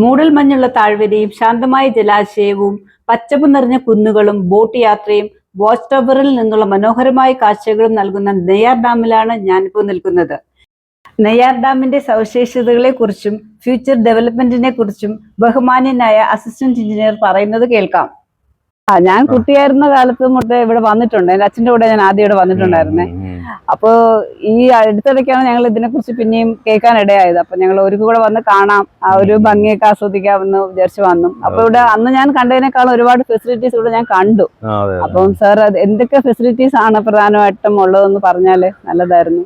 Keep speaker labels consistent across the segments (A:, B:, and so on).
A: മൂടൽമഞ്ഞുള്ള താഴ്വരയും ശാന്തമായ ജലാശയവും പച്ചപ്പ് നിറഞ്ഞ കുന്നുകളും ബോട്ട് യാത്രയും വാച്ച് ടവറിൽ നിന്നുള്ള മനോഹരമായ കാഴ്ചകളും നൽകുന്ന നെയ്യാർ ഡാമിലാണ് ഞാനിപ്പോൾ നിൽക്കുന്നത്. നെയ്യാർ ഡാമിന്റെ സവിശേഷതകളെ കുറിച്ചും ഫ്യൂച്ചർ ഡെവലപ്മെന്റിനെ കുറിച്ചും ബഹുമാന്യനായ അസിസ്റ്റന്റ് എഞ്ചിനീയർ പറയുന്നത് കേൾക്കാം. ആ ഞാൻ കുട്ടിയായിരുന്ന കാലത്ത് മുട്ട ഇവിടെ വന്നിട്ടുണ്ട്. എന്റെ അച്ഛന്റെ കൂടെ ഞാൻ ആദ്യം ഇവിടെ വന്നിട്ടുണ്ടായിരുന്നേ. അപ്പോ ഈ അടുത്തിടയ്ക്കാണ് ഞങ്ങൾ ഇതിനെ കുറിച്ച് പിന്നെയും കേൾക്കാൻ ഇടയായത് അപ്പൊ ഞങ്ങൾ ഒരു കൂടെ വന്ന് കാണാം ആ ഒരു ഭംഗിയൊക്കെ ആസ്വദിക്കാമെന്ന് വിചാരിച്ചു വന്നു. അപ്പൊ ഇവിടെ അന്ന് ഞാൻ കണ്ടതിനേക്കാളും ഒരുപാട് ഫെസിലിറ്റീസ് ഇവിടെ ഞാൻ കണ്ടു. അപ്പം സാർ അത് എന്തൊക്കെ ഫെസിലിറ്റീസ് ആണ് പ്രധാനമായിട്ടും ഉള്ളതെന്ന് പറഞ്ഞാൽ നല്ലതായിരുന്നു.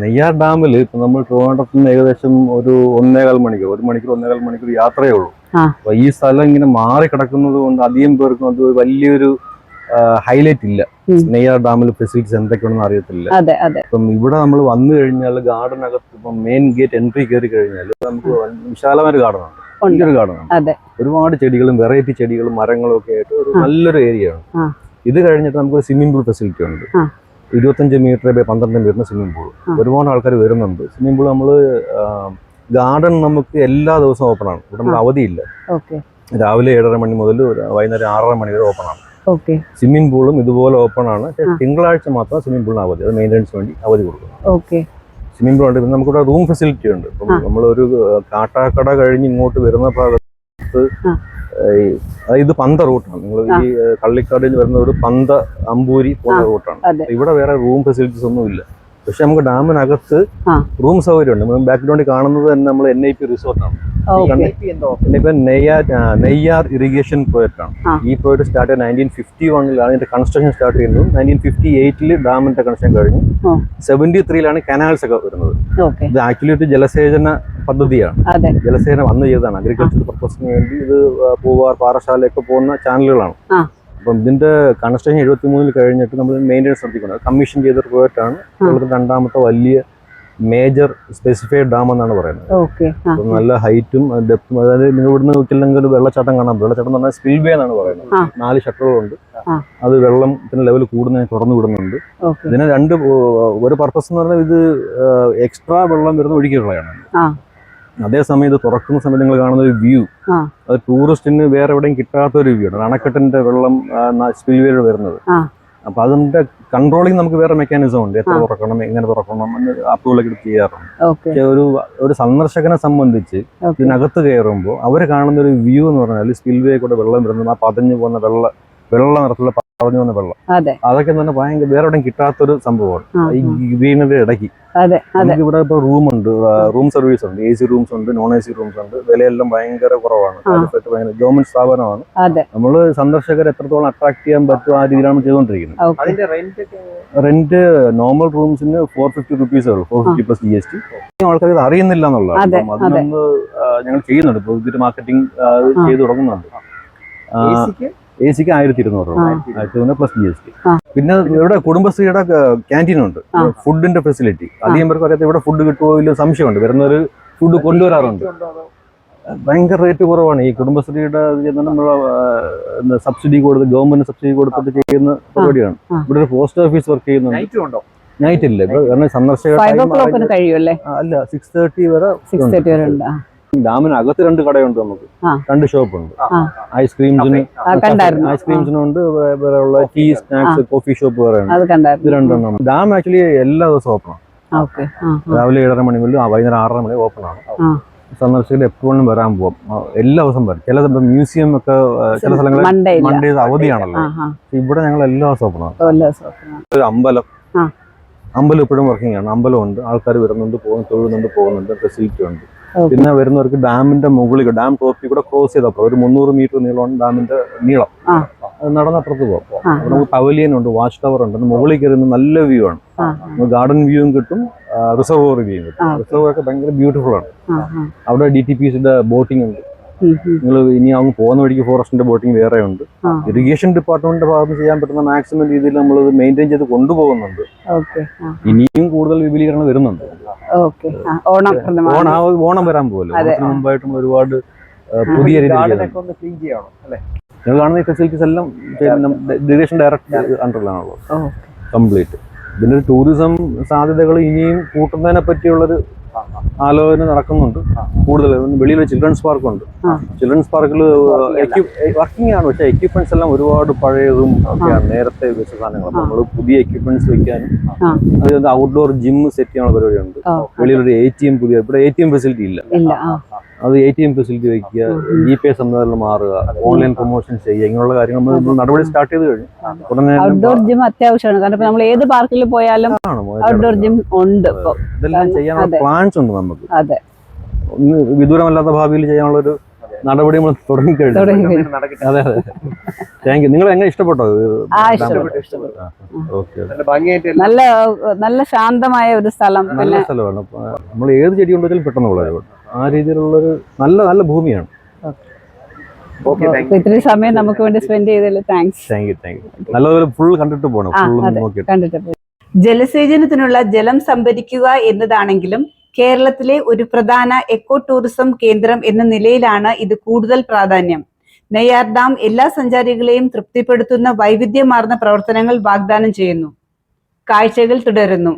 B: നെയ്യാർ ഡാമിൽ ഇപ്പൊ നമ്മൾ ട്രിവാൻഡ്രത്തിൽ നിന്ന് ഏകദേശം ഒരു ഒന്നേകാൽ മണിക്കൂർ ഒരു മണിക്കൂർ ഒന്നേകാൽ മണിക്കൂർ യാത്രയേ ഉള്ളൂ. അപ്പൊ ഈ സ്ഥലം ഇങ്ങനെ മാറി കിടക്കുന്നത് കൊണ്ട് അധികം പേർക്കും അത് വലിയൊരു ഹൈലൈറ്റ് ഇല്ല. നെയ്യാർ ഡാമിൽ ഫെസിലിറ്റീസ് എന്തൊക്കെയാണെന്ന് അറിയത്തില്ല. അപ്പം ഇവിടെ നമ്മൾ വന്നു കഴിഞ്ഞാൽ ഗാർഡൻ അകത്ത് ഇപ്പം മെയിൻ ഗേറ്റ് എൻട്രി കയറി കഴിഞ്ഞാൽ നമുക്ക് വിശാലമായ ഗാർഡനാണ് വലിയൊരു ഗാർഡനാണ് ഒരുപാട് ചെടികളും വെറൈറ്റി ചെടികളും മരങ്ങളും ഒക്കെ ആയിട്ട് ഒരു നല്ലൊരു ഏരിയ ആണ്. ഇത് കഴിഞ്ഞിട്ട് നമുക്ക് സ്വിമ്മിംഗ് പൂൾ ഫെസിലിറ്റി ഉണ്ട്. ഇരുപത്തഞ്ച് മീറ്റർ ബൈ പന്ത്രണ്ട് മീറ്ററിന് സ്വിമ്മിംഗ് പൂൾ ഒരുപാട് ആൾക്കാർ വരുന്നുണ്ട്. സ്വിമ്മിംഗ് പൂൾ നമ്മൾ ഗാർഡൻ നമുക്ക് എല്ലാ ദിവസവും ഓപ്പൺ ആണ്. ഇവിടെ
A: നമ്മൾ
B: അവധിയില്ല. രാവിലെ ഏഴര മണി മുതൽ വൈകുന്നേരം ആറര മണി വരെ ഓപ്പൺ ആണ്. സ്വിമ്മിംഗ് പൂളും ഇതുപോലെ ഓപ്പൺ ആണ്. തിങ്കളാഴ്ച മാത്രം സ്വിമ്മിംഗ് പൂളിന് അവധി. അത് മെയിന്റെനൻസ് വേണ്ടി അവധി കൊടുക്കും
A: ഓക്കെ.
B: സ്വിമ്മിംഗ് പൂൾ ഉണ്ട് പിന്നെ നമുക്കിവിടെ റൂം ഫെസിലിറ്റി ഉണ്ട്. ഇപ്പം. നമ്മളൊരു കാട്ടാക്കട കഴിഞ്ഞ് ഇങ്ങോട്ട് വരുന്ന ഭാഗത്ത്. ഇത് പന്ത റൂട്ടാണ്. നിങ്ങൾ ഈ കള്ളിക്കാടിൽ വരുന്ന ഒരു പന്ത അമ്പൂരി പോകുന്ന റൂട്ടാണ്. ഇവിടെ വേറെ റൂം ഫെസിലിറ്റീസ് ഒന്നും ഇല്ല. പക്ഷെ നമുക്ക് ഡാമിനകത്ത് റൂം സൗകര്യം ഉണ്ട് ബാക്ക്ഗ്രൗണ്ടിൽ കാണുന്നത് തന്നെ നമ്മൾ എൻ ഐ പി റിസോർട്ടാണ് നെയ്യാർ ഇറിഗേഷൻ പ്രോജക്റ്റ് ആണ്. ഈ പ്രോജക്റ്റ് സ്റ്റാർട്ട് നയന്റീൻ ഫിഫ്റ്റി വണ്ണിലാണ് ഇതിന്റെ കൺസ്ട്രക്ഷൻ സ്റ്റാർട്ട് ചെയ്യുന്നത്. നയന്റീൻ ഫിഫ്റ്റി എയ്റ്റിൽ ഡാമിന്റെ കൺസ്ട്രക്ഷൻ കഴിഞ്ഞു. സെവന്റി ത്രീയിലാണ് കനാൽസ് ഒക്കെ വരുന്നത്. ഇത് ആക്ച്വലി ഒരു ജലസേചന പദ്ധതിയാണ്. ജലസേചനം അന്ന് ചെയ്തതാണ്. അഗ്രികൾച്ചർ പർപ്പസിന് വേണ്ടി ഇത് പൂവാർ പാറശാലയൊക്കെ പോകുന്ന ചാനലുകളാണ്. അപ്പം ഇതിന്റെ കൺസ്ട്രക്ഷൻ എഴുപത്തി മൂന്നിൽ കഴിഞ്ഞിട്ട് നമ്മൾ മെയിന്റെനൻസ് നടത്തിക്കൊണ്ട് കമ്മീഷൻ ചെയ്ത പ്രോജക്റ്റ് ആണ്. കേരളത്തിൽ രണ്ടാമത്തെ വലിയ മേജർ സ്പെസിഫൈഡ് ഡാം എന്നാണ് പറയുന്നത്. നല്ല ഹൈറ്റും ഡെപ്തും അതായത് നിങ്ങൾ ഇവിടുന്ന് നോക്കില്ലെങ്കിൽ വെള്ളച്ചാട്ടം കാണാം വെള്ളച്ചാട്ടം എന്ന് പറഞ്ഞാൽ സ്പിൽവേ എന്നാണ് പറയുന്നത്. നാല് ഷട്ടറുകളുണ്ട് അത് വെള്ളത്തിന്റെ ലെവൽ കൂടുന്നതിന് തുറന്നു വിടുന്നുണ്ട്. ഇതിന് രണ്ട് ഒരു പർപ്പസ് എന്ന് പറഞ്ഞാൽ ഇത് എക്സ്ട്രാ വെള്ളം വരുന്ന ഒഴുകിയുള്ളതാണ്. അതേസമയം ഇത് തുറക്കുന്ന സമയത്ത് നിങ്ങൾ കാണുന്ന ഒരു വ്യൂ. അത് ടൂറിസ്റ്റിന് വേറെ എവിടെയും കിട്ടാത്ത ഒരു വ്യൂ ആണ്. അണക്കെട്ടിന്റെ വെള്ളം സ്പിൽവേയിൽ വരുന്നത്. അപ്പൊ അതിന്റെ കൺട്രോളിങ് നമുക്ക് വേറെ മെക്കാനിസം ഉണ്ട്. എത്ര. തുറക്കണം എങ്ങനെ തുറക്കണം എടുത്ത് ചെയ്യാറുണ്ട്. പക്ഷെ ഒരു ഒരു സന്ദർശകനെ സംബന്ധിച്ച് ഇതിനകത്ത് കയറുമ്പോൾ അവർ കാണുന്ന ഒരു വ്യൂ എന്ന് പറഞ്ഞാൽ സ്പിൽവേ കൂടെ വെള്ളം വരുന്നത് ആ പതഞ്ഞു പോകുന്ന വെള്ള വെള്ള നിറത്തിലുള്ള പറഞ്ഞു വന്ന വെള്ളം.
A: അതെ.
B: അതൊക്കെ തന്നെ ഭയങ്കര വേറെ എവിടെയും കിട്ടാത്തൊരു സംഭവമാണ്. ഈ. ഗ്രീനറി ഇടയ്ക്ക്. നമുക്ക് ഇവിടെ ഇപ്പൊ റൂമുണ്ട് റൂം സർവീസ് ഉണ്ട് എ സി റൂംസ് ഉണ്ട് നോൺ എ സി റൂംസ് ഉണ്ട്. വിലയെല്ലാം ഭയങ്കര കുറവാണ്. ഗവൺമെന്റ് സ്ഥാപനമാണ്.
A: അതെ.
B: നമ്മൾ സന്ദർശകരെ എത്രത്തോളം അട്രാക്ട് ചെയ്യാൻ പറ്റും ആ രീതിയിലാണ് ചെയ്തുകൊണ്ടിരിക്കുന്നത്
C: അതിന്റെ റെന്റ്
B: റെന്റ് നോർമൽ റൂംസിന് ഫോർ ഫിഫ്റ്റി റുപ്പീസേ ഉള്ളൂ four fifty plus G S T ആൾക്കാർ ഇത് അറിയുന്നില്ല എന്നുള്ളതാണ്.
A: അതെ,
B: അതിനൊന്ന് ഞങ്ങൾ ചെയ്യുന്നുണ്ട്. ഇപ്പൊ ഇതിന്റെ മാർക്കറ്റിംഗ്. ചെയ്തു തുടങ്ങുന്നുണ്ട്. എ സിക്ക് ആയിരത്തി ഇരുന്നൂറ് രൂപ. ആയിരത്തി ഇരുന്നൂറ് പ്ലസ് ജി എസ് ടി പിന്നെ ഇവിടെ കുടുംബശ്രീയുടെ ക്യാന്റീൻ ഉണ്ട്. ഫുഡിന്റെ ഫെസിലിറ്റി അധികം പേർക്ക് അറിയാത്ത ഇവിടെ ഫുഡ് കിട്ടുമോ ഇല്ല സംശയമുണ്ട്. വരുന്നവർ ഫുഡ് കൊണ്ടുവരാറുണ്ട്. ഭയങ്കര റേറ്റ് കുറവാണ്. ഈ കുടുംബശ്രീയുടെ നമ്മൾ സബ്സിഡി കൊടുത്ത് ഗവൺമെന്റ് സബ്സിഡി കൊടുത്തിട്ട് ചെയ്യുന്ന പരിപാടിയാണ്. ഇവിടെ ഒരു പോസ്റ്റ് ഓഫീസ് വർക്ക് ചെയ്യുന്നുണ്ട്.
C: നൈറ്റും ഉണ്ടോ?
B: നൈറ്റ് ഇല്ല. സന്ദർശകർ കാരണം സന്ദർശക
A: ഫൈവ് ഓ
B: time
A: ക്ലോക്കിന്
B: അറിഞ്ഞ്-
A: കഴിയും അല്ലേ
B: സിക്സ് തേർട്ടി വരെ
A: സിക്സ് തേർട്ടി വരെ
B: ഡാമിനകത്ത് രണ്ട് കടയുണ്ട് നമുക്ക്. രണ്ട് ഷോപ്പ് ഉണ്ട് ഐസ്ക്രീംസിന്
A: ഐസ്ക്രീംസിനും ഉണ്ട്
B: ഐസ്ക്രീംസിനുണ്ട് വേറെ ഉള്ള ടീ സ്നാക്സ് കോഫി ഷോപ്പ് വേറെ ഉണ്ട്. ഇത് രണ്ടെണ്ണം ഡാം ആക്ച്വലി എല്ലാ ദിവസവും ഓപ്പൺ ആണ്. രാവിലെ ഏഴര മണി മുതൽ വൈകുന്നേരം ആറര മണി ഓപ്പൺ ആണ്. സന്ദർശകർ എപ്പോഴും വരാൻ പോകും എല്ലാ ദിവസവും വരും. ചില മ്യൂസിയം ഒക്കെ ചില സ്ഥലങ്ങളിൽ
A: മൺഡേ
B: അവധിയാണല്ലോ. ഇവിടെ ഞങ്ങൾ എല്ലാ ദിവസവും ഓപ്പൺ ആണ്. ഒരു അമ്പലം. അമ്പലം ഇപ്പോഴും വർക്കിംഗ് ആണ്. അമ്പലം ഉണ്ട് ആൾക്കാർ വരുന്നുണ്ട് പോകുന്നുണ്ട് തൊഴുന്നുണ്ട് പോകുന്നുണ്ട് ഫെസിലിറ്റി ഉണ്ട്. പിന്നെ വരുന്നവർക്ക് ഡാമിന്റെ മുകളിൽ ഡാം ടോപ്പിൽ കൂടെ ക്രോസ് ചെയ്തപ്പോൾ ഒരു മുന്നൂറ് മീറ്റർ നീളമാണ് ഡാമിന്റെ നീളം.
A: ആ.
B: അത് നടന്നപ്പുറത്ത് പോകും നമുക്ക് പവലിയൻ ഉണ്ട് വാച്ച് ടവർ ഉണ്ട്. മുകളിൽ കയറുന്ന നല്ല വ്യൂ ആണ്. ഗാർഡൻ വ്യൂവും കിട്ടും റിസർവോർ വ്യൂവും കിട്ടും. റിസർവർ ഒക്കെ ഭയങ്കര ബ്യൂട്ടിഫുൾ ആണ്. അവിടെ ഡി ടി പി സിയുടെ ബോട്ടിംഗ് ഉണ്ട്. നിങ്ങൾ ഇനി അങ്ങ് പോകുന്ന വഴിക്ക് ഫോറസ്റ്റിന്റെ ബോട്ടിംഗ് വേറെ ഉണ്ട്. ഇറിഗേഷൻ ഡിപ്പാർട്ട്മെന്റിന്റെ ഭാഗത്ത് ചെയ്യാൻ പറ്റുന്ന മാക്സിമം രീതിയിൽ നമ്മൾ മെയിന്റെയിൻ ചെയ്ത് കൊണ്ടുപോകുന്നുണ്ട്. ഇനിയും കൂടുതൽ വിപുലീകരണം വരുന്നുണ്ട്.
A: ഓണം
B: ഓണം വരാൻ. ഓണത്തിന് മുമ്പായിട്ടും ഒരുപാട് പുതിയ നിങ്ങൾ കാണുന്ന ഈ ഫെസിലിറ്റീസ് എല്ലാം ഇറിഗേഷൻ ഡയറക്ടർ അണ്ടറിലാണുള്ളത് കംപ്ലീറ്റ് ഇതിന്റെ ടൂറിസം സാധ്യതകൾ ഇനിയും കൂട്ടുന്നതിനെ പറ്റിയുള്ളൊരു. ആലോചന നടക്കുന്നുണ്ട്. കൂടുതൽ വെളിയിൽ ചിൽഡ്രൻസ് പാർക്ക് ഉണ്ട്.
A: ആ.
B: ചിൽഡ്രൻസ് പാർക്കിൽ വർക്കിംഗ് ആണ്. പക്ഷേ എക്യുപ്മെന്റ്സ് എല്ലാം ഒരുപാട് പഴയതും ഒക്കെയാണ്. നേരത്തെ വെച്ച സാധനങ്ങൾ നമ്മൾ പുതിയ എക്യുപ്മെന്റ്സ് വെക്കാനും
A: ആ.
B: ഔട്ട്ഡോർ ജിം സെറ്റ് ചെയ്യാനുള്ള പരിപാടിയുണ്ട്. വെളിയിലൊരു എ ടി എം പുതിയ ഇവിടെ എ ടി എം ഫെസിലിറ്റി ഇല്ല. അത് എ ടി എം ഫെസിലിറ്റി വയ്ക്കുക ജി പി എസ് സംവിധാനത്തിൽ മാറുക ഓൺലൈൻ പ്രൊമോഷൻ ചെയ്യുക ഇങ്ങനെയുള്ള കാര്യങ്ങൾ നമ്മൾ നടപടി സ്റ്റാർട്ട് ചെയ്ത് കഴിഞ്ഞു. ഉടനെ
A: ഔട്ട്ഡോർ ജിം അത്യാവശ്യമാണ്. കാരണം നമ്മൾ ഏത് പാർക്കിൽ പോയാലും ഔട്ട്ഡോർ ജിം ഉണ്ട്
B: ഇതെല്ലാം ചെയ്യാനുള്ള പ്ലാൻസ് ഉണ്ട് നമുക്ക്.
A: അതെ.
B: ഒന്ന് വിദൂരമല്ലാത്ത ഭാവിയിൽ ചെയ്യാനുള്ള ഒരു നടപടി നമ്മൾ തുടങ്ങിക്കഴിഞ്ഞു.
A: തുടങ്ങി.
C: കഴിഞ്ഞു നടക്കട്ടെ.
B: അതെ അതെ. താങ്ക് യു നിങ്ങൾ എങ്ങനെ ഇഷ്ടപ്പെട്ടോ?
C: നല്ല
A: നല്ല ശാന്തമായ ഒരു സ്ഥലം.
B: നല്ല സ്ഥലമാണ്. നമ്മൾ ഏത് ചെടി കൊണ്ടുവച്ചാലും പെട്ടെന്ന് വളരും. ആ രീതിയിലുള്ളൊരു നല്ല നല്ല ഭൂമിയാണ്.
A: ഇത്രയും സമയം നമുക്ക് വേണ്ടി സ്പെൻഡ് ചെയ്തതിൽ thanks
B: thank you thank you നല്ലതുപോലെ ഫുൾ കണ്ടിട്ട് പോകണം.
A: കണ്ടിട്ട്. ജലസേചനത്തിനുള്ള ജലം സംഭരിക്കുക എന്നതാണെങ്കിലും കേരളത്തിലെ ഒരു പ്രധാന എക്കോ ടൂറിസം കേന്ദ്രം എന്ന നിലയിലാണ് ഇത് കൂടുതൽ പ്രാധാന്യം. നെയ്യാർ ഡാം എല്ലാ സഞ്ചാരികളെയും തൃപ്തിപ്പെടുത്തുന്ന വൈവിധ്യമാർന്ന പ്രവർത്തനങ്ങൾ വാഗ്ദാനം ചെയ്യുന്നു. കാഴ്ചകൾ തുടരുന്നു.